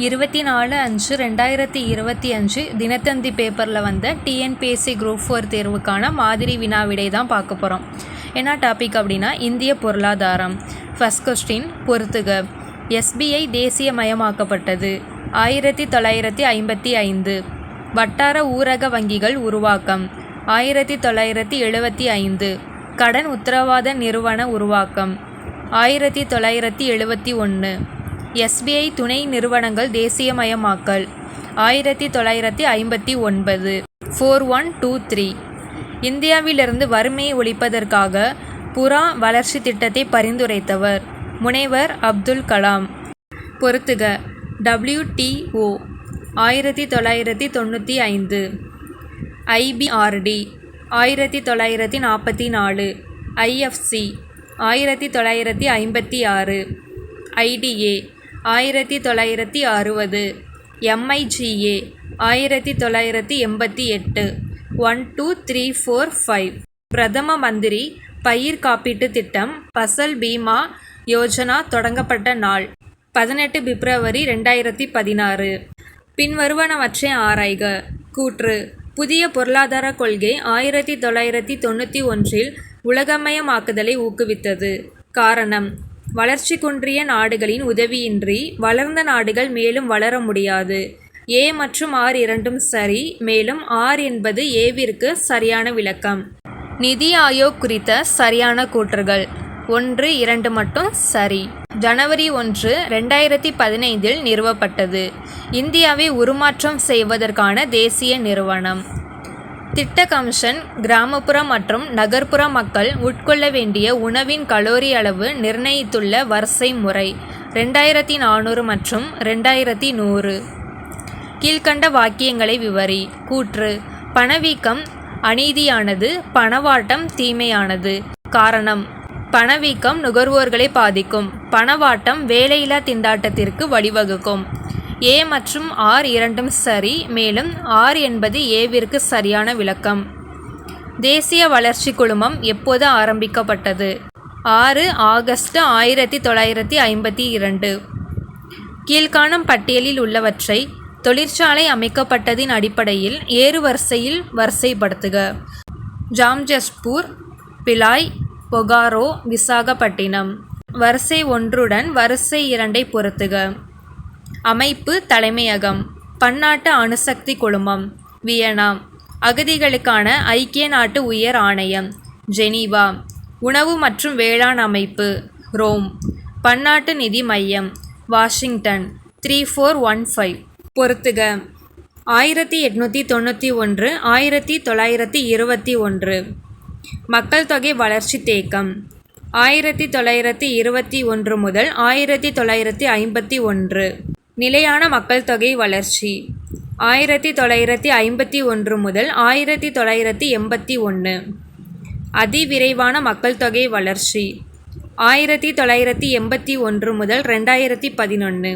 இருபத்தி நாலு அஞ்சு ரெண்டாயிரத்தி இருபத்தி அஞ்சு தினத்தந்தி பேப்பரில் வந்த டிஎன்பிஎஸ்சி குரூப் ஃபோர் தேர்வுக்கான மாதிரி வினா விடை தான் பார்க்க போகிறோம் என்ன டாபிக் அப்படின்னா இந்திய பொருளாதாரம். ஃபஸ்ட் கொஸ்டின் பொறுத்துக. எஸ்பிஐ தேசியமயமாக்கப்பட்டது. ஆயிரத்தி தொள்ளாயிரத்தி ஐம்பத்தி ஐந்து. வட்டார ஊரக வங்கிகள் உருவாக்கம். ஆயிரத்தி தொள்ளாயிரத்தி எழுபத்தி ஐந்து. கடன் உத்தரவாத நிறுவன உருவாக்கம். ஆயிரத்தி தொள்ளாயிரத்தி எழுபத்தி ஒன்று எஸ்பிஐ துணை நிறுவனங்கள் தேசியமயமாக்கல். ஆயிரத்தி தொள்ளாயிரத்தி ஐம்பத்தி ஒன்பது ஃபோர் ஒன் டூ த்ரீ. இந்தியாவிலிருந்து வறுமையை ஒழிப்பதற்காக புறா வளர்ச்சி திட்டத்தை பரிந்துரைத்தவர் முனைவர் அப்துல் கலாம். பொறுத்துக. டபிள்யூடிஓ ஆயிரத்தி தொள்ளாயிரத்தி தொண்ணூற்றி ஐந்து. ஐபிஆர்டி ஆயிரத்தி தொள்ளாயிரத்தி நாற்பத்தி நாலு ஐஎஃப்சி ஆயிரத்தி தொள்ளாயிரத்தி ஐம்பத்தி ஆறு ஐடிஏ ஆயிரத்தி தொள்ளாயிரத்தி அறுபது. எம்ஐஜிஏ ஆயிரத்தி தொள்ளாயிரத்தி எண்பத்தி எட்டு. One two three four five பிரதம மந்திரி பயிர் காப்பீட்டு திட்டம் பசல் பீமா யோஜனா தொடங்கப்பட்ட நாள். பதினெட்டு பிப்ரவரி ரெண்டாயிரத்தி பதினாறு. பின்வருவனவற்றை ஆராய்க. கூற்று புதிய பொருளாதார கொள்கை ஆயிரத்தி தொள்ளாயிரத்தி தொண்ணூற்றி ஒன்றில் உலகமயமாக்குதலை ஊக்குவித்தது. காரணம் வளர்ச்சி குன்றிய நாடுகளின் உதவியின்றி வளர்ந்த நாடுகள் மேலும் வளர முடியாது. ஏ மற்றும் ஆர் இரண்டும் சரி மேலும் ஆர் என்பது ஏவிற்கு சரியான விளக்கம். நிதி ஆயோக் குறித்த சரியான கூற்றுகள். ஒன்று இரண்டு மட்டும் சரி. ஜனவரி ஒன்று ரெண்டாயிரத்தி பதினைந்தில் நிறுவப்பட்டது. இந்தியாவை உருமாற்றம் செய்வதற்கான தேசிய நிறுவனம். திட்ட கமிஷன் கிராமப்புற மற்றும் நகர்ப்புற மக்கள் உட்கொள்ள வேண்டிய உணவின் கலோரி அளவு நிர்ணயித்துள்ள வரிசை முறை ரெண்டாயிரத்தி நானூறு மற்றும் ரெண்டாயிரத்தி நூறு. கீழ்கண்ட வாக்கியங்களை விவரி. கூற்று பணவீக்கம் அநீதியானது பணவாட்டம் தீமையானது. காரணம் பணவீக்கம் நுகர்வோர்களை பாதிக்கும். பணவாட்டம் வேலையில்லா திண்டாட்டத்திற்கு வழிவகுக்கும். ஏ மற்றும் ஆர் இரண்டும் சரி மேலும் ஆர் என்பது ஏவிற்கு சரியான விளக்கம். தேசிய வளர்ச்சி குழுமம் எப்போது ஆரம்பிக்கப்பட்டது? ஆறு ஆகஸ்ட் ஆயிரத்தி தொள்ளாயிரத்தி ஐம்பத்தி இரண்டு. கீழ்காணும் பட்டியலில் உள்ளவற்றை தொழிற்சாலை அமைக்கப்பட்டதின் அடிப்படையில் ஏறு வரிசையில் வரிசைப்படுத்துக. ஜாம்ஜஸ்பூர் பிலாய் பொகாரோ விசாகப்பட்டினம். வரிசை ஒன்றுடன் வரிசை இரண்டை பொருத்துக. அமைப்பு தலைமையகம் பன்னாட்டு அணுசக்தி குழுமம் வியனா அகதிகளுக்கான ஐக்கிய நாட்டு உயர் ஆணையம் ஜெனீவா. உணவு மற்றும் வேளாண் அமைப்பு ரோம். பன்னாட்டு நிதி மையம் Washington. Three four one five. பொறுத்துக. ஆயிரத்தி எட்நூற்றி தொண்ணூற்றி ஒன்று ஆயிரத்தி தொள்ளாயிரத்தி இருபத்தி ஒன்று. மக்கள் தொகை வளர்ச்சி தேக்கம். ஆயிரத்தி தொள்ளாயிரத்தி இருபத்தி ஒன்று முதல் ஆயிரத்தி தொள்ளாயிரத்தி ஐம்பத்தி ஒன்று. நிலையான மக்கள் தொகை வளர்ச்சி. ஆயிரத்தி தொள்ளாயிரத்தி ஐம்பத்தி ஒன்று முதல் ஆயிரத்தி தொள்ளாயிரத்தி எண்பத்தி ஒன்று அதிவிரைவான மக்கள் தொகை வளர்ச்சி. ஆயிரத்தி தொள்ளாயிரத்தி எண்பத்தி ஒன்று முதல் ரெண்டாயிரத்தி பதினொன்று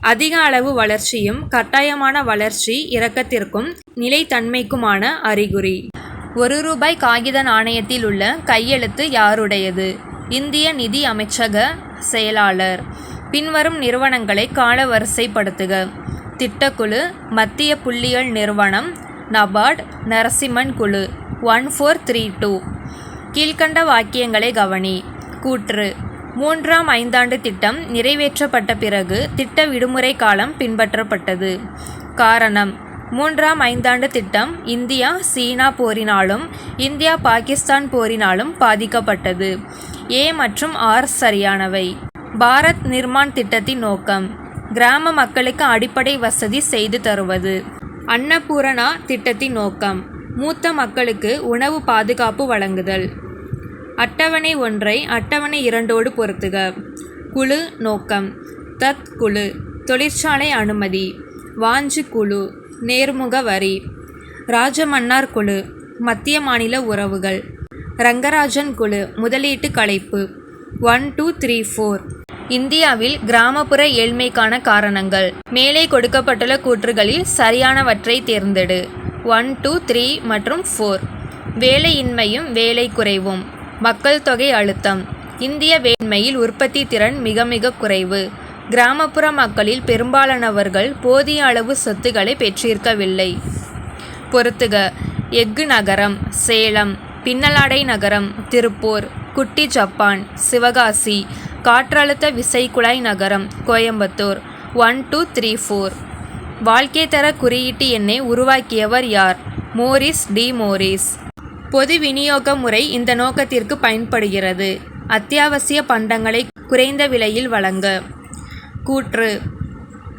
அதிக அளவு வளர்ச்சியும் கட்டாயமான வளர்ச்சி இறக்கத்திற்கும் நிலைத்தன்மைக்குமான அறிகுறி. ஒரு ரூபாய் காகித நாணயத்தில் உள்ள கையெழுத்து யாருடையது? இந்திய நிதி அமைச்சக செயலாளர் பின்வரும் நிறுவனங்களை காலவரிசைப்படுத்துக. திட்டக்குழு மத்திய புள்ளியியல் நிறுவனம் நபார்ட் நரசிம்மன் குழு ஒன் ஃபோர் த்ரீ டூ. கீழ்கண்ட வாக்கியங்களை கவனி. கூற்று. மூன்றாம் ஐந்தாண்டு திட்டம் நிறைவேற்றப்பட்ட பிறகு திட்ட விடுமுறை காலம் பின்பற்றப்பட்டது. காரணம். மூன்றாம் ஐந்தாண்டு திட்டம் இந்தியா சீனா போரினாலும் இந்தியா பாகிஸ்தான் போரினாலும் பாதிக்கப்பட்டது. ஏ மற்றும் ஆர் சரியானவை. பாரத் நிர்மாண் திட்டத்தின் நோக்கம் கிராம மக்களுக்கு அடிப்படை வசதி செய்து தருவது. அன்னபூரணா திட்டத்தின் நோக்கம் மூத்த மக்களுக்கு உணவு பாதுகாப்பு வழங்குதல். அட்டவணை ஒன்றை அட்டவணை இரண்டோடு பொருத்துக. குழு நோக்கம் தத் குழு தொழிற்சாலை அனுமதி. வாஞ்சு குழு நேர்முக வரி. ராஜமன்னார் குழு மத்திய மாநில உறவுகள். ரங்கராஜன் குழு முதலீட்டு கலைப்பு. One two three four. இந்தியாவில் கிராமப்புற ஏழ்மைக்கான காரணங்கள். மேலே கொடுக்கப்பட்டுள்ள கூற்றுகளில் சரியானவற்றை தேர்ந்தெடு. ஒன் டூ த்ரீ மற்றும் ஃபோர். வேலையின்மையும் வேலை குறைவும். மக்கள் தொகை அழுத்தம். இந்திய வேண்மையில் உற்பத்தி திறன் மிக மிக குறைவு. கிராமப்புற மக்களில் பெரும்பாலானவர்கள் போதிய அளவு சொத்துக்களை பெற்றிருக்கவில்லை. பொறுத்துக. எஃகு நகரம் சேலம் பின்னலாடை நகரம் திருப்பூர் குட்டி ஜப்பான் சிவகாசி காற்றழுத்த விசைக்குழாய் நகரம் Coimbatore. One two three four. வாழ்க்கை தர குறியீட்டு எண்ணை உருவாக்கியவர் யார்? Morris D. மோரிஸ். பொது விநியோக முறை இந்த நோக்கத்திற்கு பயன்படுகிறது. அத்தியாவசிய பண்டங்களை குறைந்த விலையில் வழங்க. கூற்று.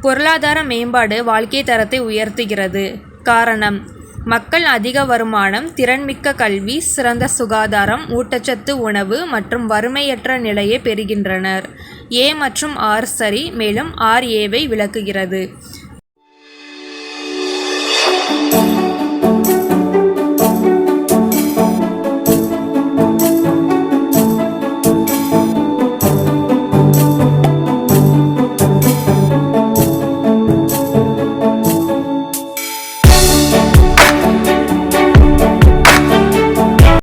பொருளாதார மேம்பாடு வாழ்க்கை தரத்தை உயர்த்துகிறது. காரணம். மக்கள் அதிக வருமானம் திறன்மிக்க கல்வி சிறந்த சுகாதாரம் ஊட்டச்சத்து உணவு மற்றும் வறுமையற்ற நிலையை பெறுகின்றனர். ஏ மற்றும் ஆர் சரி மேலும் ஆர் ஏவை விளக்குகிறது.